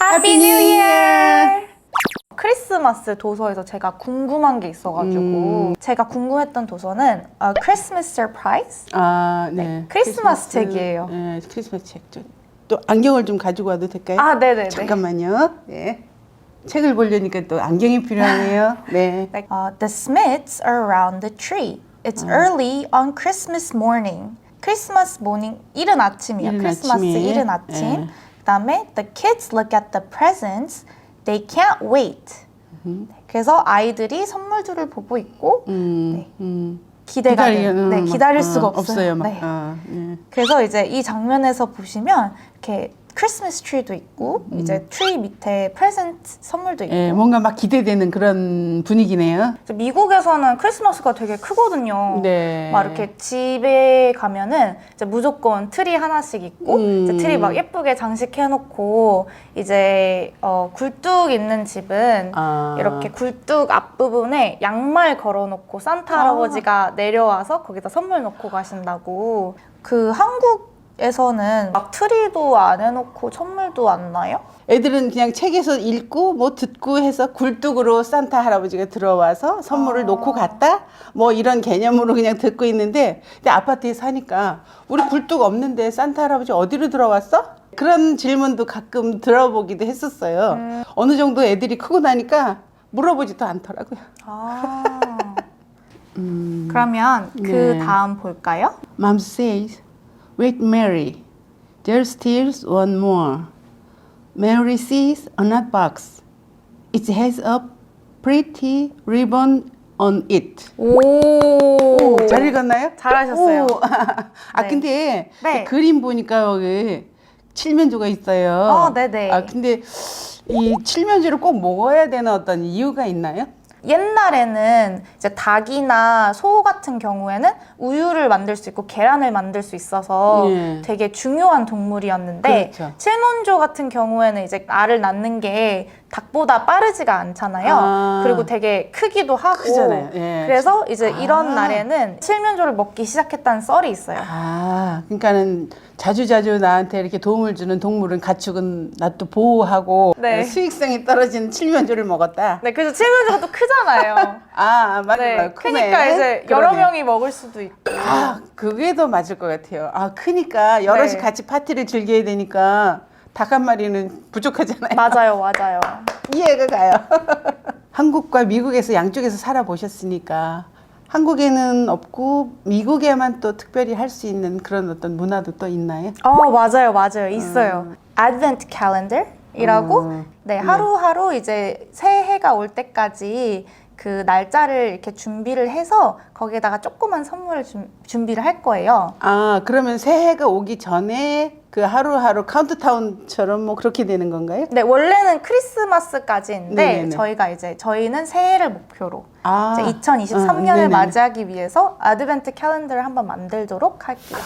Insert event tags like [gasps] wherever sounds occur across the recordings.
해피 뉴 이어! 크리스마스 도서에서 제가 궁금한 게 있어가지고 음. 제가 궁금했던 도서는 어, 크리스마스 서프라이즈? 아, 네. 네 크리스마스 책이에요. 네, 크리스마스 책. 또 안경을 좀 가지고 와도 될까요? 아, 네, 네. 네. 잠깐만요. 네. 책을 보려니까 또 안경이 필요하네요. [laughs] 네. Uh, the Smiths are around the tree. It's 음. early on Christmas morning. 크리스마스 모닝 이른 아침이야. 이른 크리스마스 아침에. 이른 아침. 예. 그다음에 the kids look at the presents. They can't wait. 네, 그래서 아이들이 선물들을 보고 있고 음, 음. 기대가 기다리- 돼. 네, 음, 기다릴 막, 수가 어, 없어요. 없어요. 막. 네. 아, 네. 그래서 이제 이 장면에서 보시면 이렇게 크리스마스 트리도 있고 이제 트리 밑에 프레젠트 선물도 있고 예, 뭔가 막 기대되는 그런 분위기네요. 미국에서는 크리스마스가 되게 크거든요. 네. 막 이렇게 집에 가면은 이제 무조건 트리 하나씩 있고 음. 이제 트리 막 예쁘게 장식해놓고 이제 어, 굴뚝 있는 집은 아. 이렇게 굴뚝 앞부분에 양말 걸어놓고 산타 할아버지가 내려와서 거기다 선물 놓고 가신다고 그 한국 에서는 막 트리도 안 해놓고 선물도 안 나요? 애들은 그냥 책에서 읽고 뭐 듣고 해서 굴뚝으로 산타 할아버지가 들어와서 선물을 아. 놓고 갔다 뭐 이런 개념으로 그냥 듣고 있는데 근데 아파트에 사니까 우리 굴뚝 없는데 산타 할아버지 어디로 들어왔어? 그런 질문도 가끔 들어보기도 했었어요. 음. 어느 정도 애들이 크고 나니까 물어보지도 않더라고요. 아. 음. 그러면 그 네. 다음 볼까요? Mom says, Wait, Mary. There's still one more. Mary sees a nut box. It has a pretty ribbon on it. 오. 오, 잘 읽었나요? 잘하셨어요. 오. 아, 네. 근데 네. 그 그림 보니까 여기 칠면조가 있어요. 어, 네네. 아, 근데 이 칠면조를 꼭 먹어야 되는 어떤 이유가 있나요? 옛날에는 이제 닭이나 소 같은 경우에는 우유를 만들 수 있고 계란을 만들 수 있어서 예. 되게 중요한 동물이었는데 그렇죠. 칠몬조 같은 경우에는 이제 알을 낳는 게 닭보다 빠르지가 않잖아요. 아. 그리고 되게 크기도 하고 크잖아요. 예. 그래서 이제 이런 아. 날에는 칠면조를 먹기 시작했다는 썰이 있어요. 아, 그러니까는 자주자주 나한테 이렇게 도움을 주는 동물은 가축은 나 또 보호하고 네. 수익성이 떨어지는 칠면조를 먹었다. 네, 그래서 칠면조가 또 크잖아요. [laughs] 아, 맞아요. 네, 크네. 크니까 이제 여러 그러네. 명이 먹을 수도 있고. 아, 그게 더 맞을 것 같아요. 아, 크니까 여럿이 네. 같이 파티를 즐겨야 되니까 닭 한 마리는 부족하잖아요. 맞아요, 맞아요. 이해가 가요. [laughs] 한국과 미국에서 양쪽에서 살아보셨으니까 한국에는 없고 미국에만 또 특별히 할 수 있는 그런 어떤 문화도 또 있나요? 어, 맞아요, 맞아요. 있어요. Advent Calendar이라고 음. 네, 하루하루 이제 새해가 올 때까지 그 날짜를 이렇게 준비를 해서 거기에다가 조그만 선물을 준, 준비를 할 거예요. 아, 그러면 새해가 오기 전에 그 하루하루 카운트다운처럼 뭐 그렇게 되는 건가요? 네, 원래는 크리스마스까지인데 네네네. 저희가 이제 저희는 새해를 목표로 아, 이제 2023년을 아, 네네. 맞이하기 위해서 아드벤트 캘린더를 한번 만들도록 할게요.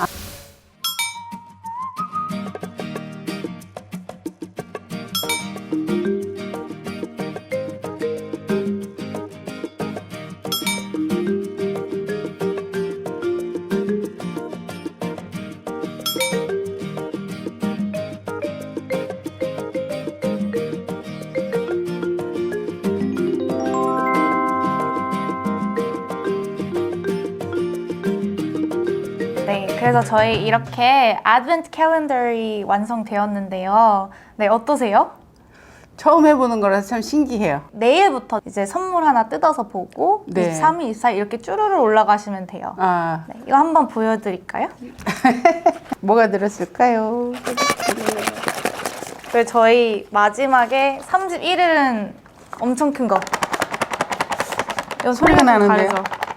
네, 그래서 저희 이렇게 아드벤트 캘린더이 완성되었는데요. 네, 어떠세요? 처음 해보는 거라서 참 신기해요. 내일부터 이제 선물 하나 뜯어서 보고 네. 23일, 24일 이렇게 쭈루루 올라가시면 돼요. 아, 네, 이거 한번 보여드릴까요? [laughs] 뭐가 들었을까요? 그리고 저희 마지막에 31일은 엄청 큰 거. 이거 소리가 좀 나는데요? 가려서.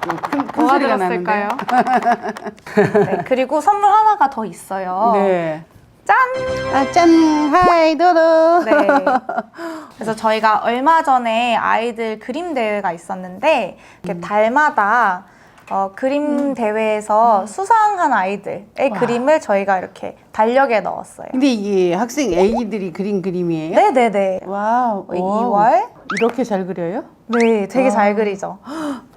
큰, 큰 뭐가 소리가 들었을까요? 나는데. 네, 그리고 선물 하나가 더 있어요. 네. 짠! 아, 짠! 하이, 도도! 네. 그래서 저희가 얼마 전에 아이들 그림 대회가 있었는데 이렇게 음. 달마다 어, 그림 대회에서 수상한 아이들의 와. 그림을 저희가 이렇게 달력에 넣었어요. 근데 이게 학생 애기들이 그린 그림이에요? 네네네. 와우. 어, 오. 2월? 이렇게 잘 그려요? 네, 되게 잘 그리죠. [gasps]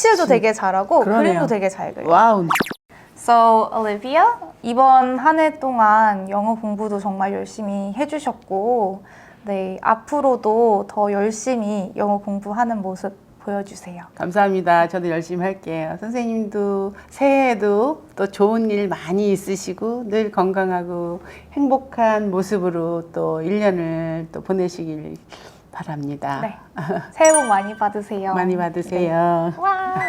색칠도 되게 잘하고 그러네요. 그림도 되게 잘 그려요. 와우. So, Olivia, 이번 한 해 동안 영어 공부도 정말 열심히 해주셨고, 네, 앞으로도 더 열심히 영어 공부하는 모습 보여주세요. 감사합니다. 저도 열심히 할게요. 선생님도 새해에도 또 좋은 일 많이 있으시고 늘 건강하고 행복한 모습으로 또 1년을 또 보내시길 바랍니다. 네. 새해 복 많이 받으세요. 많이 받으세요. 와.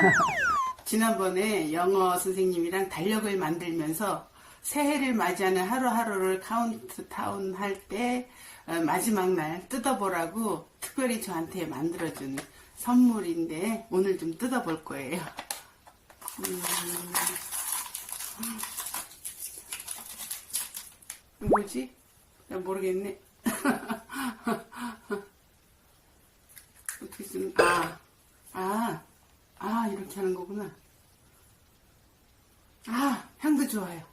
[laughs] 지난번에 영어 선생님이랑 달력을 만들면서 새해를 맞이하는 하루하루를 카운트다운 할때 어, 마지막 날 뜯어보라고 특별히 저한테 만들어준 선물인데 오늘 좀 뜯어볼 거예요. 음. 뭐지? 나 모르겠네. [laughs] 어떻게 쓰는, 아, 아, 아, 이렇게 하는 거구나. 아, 향도 좋아요.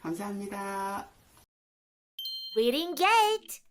감사합니다. Reading Gate!